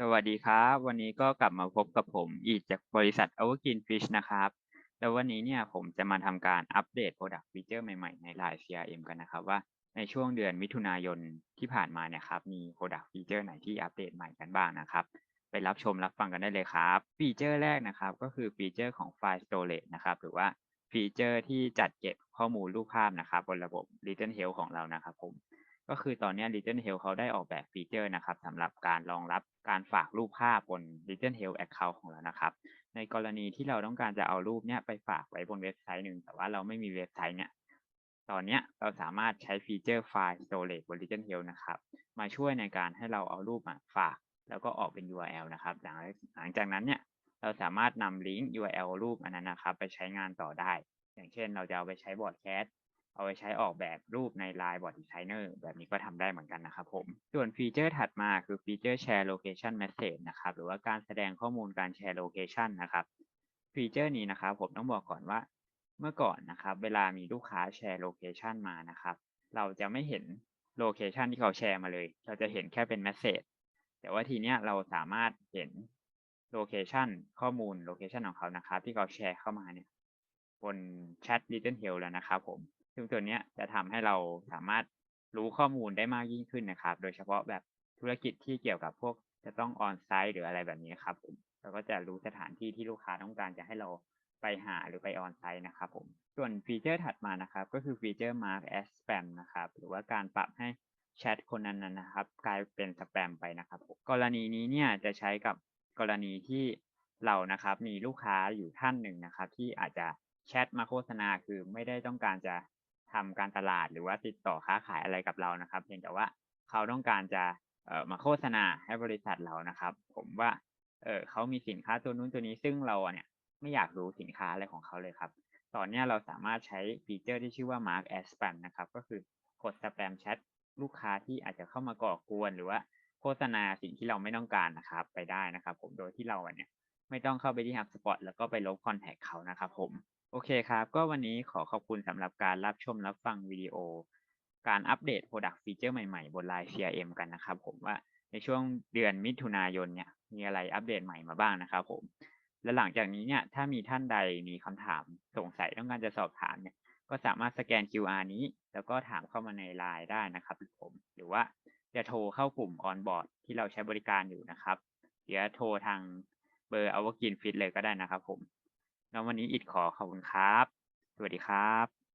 สวัสดีครับ วันนี้ก็กลับมาพบกับผมอีกจากบริษัท Evergreen Fish นะครับ แล้ววันนี้เนี่ยผมจะมาทำการอัปเดต Product Feature ใหม่ๆ ใน Line CRM กันนะครับ ว่าในช่วงเดือนมิถุนายนที่ผ่านมาเนี่ยครับ มี Product Feature ไหนที่อัปเดตใหม่กันบ้างนะครับ ไปรับชมรับฟังกันได้เลยครับ ฟีเจอร์แรกนะครับ ก็คือฟีเจอร์ของ File Storage นะครับ หรือว่าฟีเจอร์ที่จัดเก็บข้อมูลรูปภาพนะครับบนระบบ Little Health ของเรานะครับผม ก็คือตอนนี้ Little Health เขาได้ออกแบบฟีเจอร์นะครับสำหรับการรองรับการฝากรูปภาพบน Little Health Account ของเรานะครับ ในกรณีที่เราต้องการจะเอารูปเนี้ยไปฝากไว้บนเว็บไซต์หนึ่งแต่ว่าเราไม่มีเว็บไซต์เนี่ยตอนนี้เราสามารถใช้ฟีเจอร์ File Storage บน Little Health นะครับ มาช่วยในการให้เราเอารูปมาฝาก แล้วก็ออกเป็น URL นะครับหลังหลังจากนั้นเนี่ยเราสามารถนำลิงก์ URL รูปอันนั้นนะครับ ไปใช้งานต่อได้ อย่างเช่น เราจะเอาไปใช้บอร์ดแคส เอาไปใช้ออกแบบรูปใน Line Bot Designer แบบนี้ก็ทำได้เหมือนกันนะครับผม ส่วนฟีเจอร์ถัดมาคือฟีเจอร์ Share Location Message นะครับ หรือว่าการแสดงข้อมูลการแชร์ Location นะครับ ฟีเจอร์นี้นะครับผมต้องบอกก่อนว่า เมื่อก่อนนะครับ เวลามีลูกค้าแชร์ Location มานะครับ เราจะไม่เห็น Location ที่เขาแชร์มาเลย เราจะเห็นแค่เป็น Message แต่ว่าทีเนี้ยเราสามารถเห็น Location ข้อมูล Location ของเขานะครับ ที่เขาแชร์เข้ามาเนี่ยบนแชท Little Health แล้วนะครับผม ซึ่งตัวเนี้ยจะทำให้เราสามารถรู้ข้อมูลได้มากยิ่งขึ้นนะครับ โดยเฉพาะแบบธุรกิจที่เกี่ยวกับพวกจะต้องออนไซต์หรืออะไรแบบนี้ครับผมเราก็จะรู้สถานที่ที่ลูกค้าต้องการจะให้เราไปหาหรือไปออนไซต์นะครับผม ส่วนฟีเจอร์ถัดมานะครับ ก็คือฟีเจอร์ mark as spam นะครับ หรือว่าการปรับให้แชทคนนั้นนะครับ กลายเป็นสแปมไปนะครับผมกรณีนี้เนี่ยจะใช้กับกรณีที่เรานะครับมีลูกค้าอยู่ท่านหนึ่งนะครับ ที่อาจจะแชทมาโฆษณาคือไม่ได้ต้องการจะ ทำการตลาดหรือว่าติดต่อค้าขายอะไรกับเรานะครับ เพียงแต่ว่าเขาต้องการจะเออมาโฆษณาให้บริษัทเรานะครับ ผมว่าเออเขามีสินค้าตัวนู้นตัวนี้ซึ่งเราเนี่ยไม่อยากรู้สินค้าอะไรของเขาเลยครับ ตอนนี้เราสามารถใช้ฟีเจอร์ที่ชื่อว่า mark as spam นะครับ ก็คือกดสแปมแชทลูกค้าที่อาจจะเข้ามาก่อกวน หรือว่าโฆษณาสิ่งที่เราไม่ต้องการนะครับ ไปได้นะครับ ผมโดยที่เราเนี่ยไม่ต้องเข้าไปที่ HubSpot แล้วก็ไปลบคอนแทคเขานะครับผม โอเคครับ ก็วันนี้ขอขอบคุณสำหรับการรับชมรับฟังวิดีโอ การอัปเดต Product Feature ใหม่ๆ บน Line CRM กันนะครับผมว่าในช่วงเดือนมิถุนายนเนี่ยมีอะไรอัปเดตใหม่มาบ้างนะครับผม และหลังจากนี้เนี่ยถ้ามีท่านใดมีคำถามสงสัยต้องการจะสอบถามเนี่ยก็สามารถสแกน QR นี้ แล้วก็ถามเข้ามาใน Line ได้นะครับผม หรือว่าจะโทรเข้ากลุ่ม On Board ที่เราใช้บริการอยู่นะครับเดี๋ยวโทรทางเบอร์ Our Green Fit เลยก็ได้นะครับผม แล้ววันนี้อิดขอขอบคุณครับ สวัสดีครับ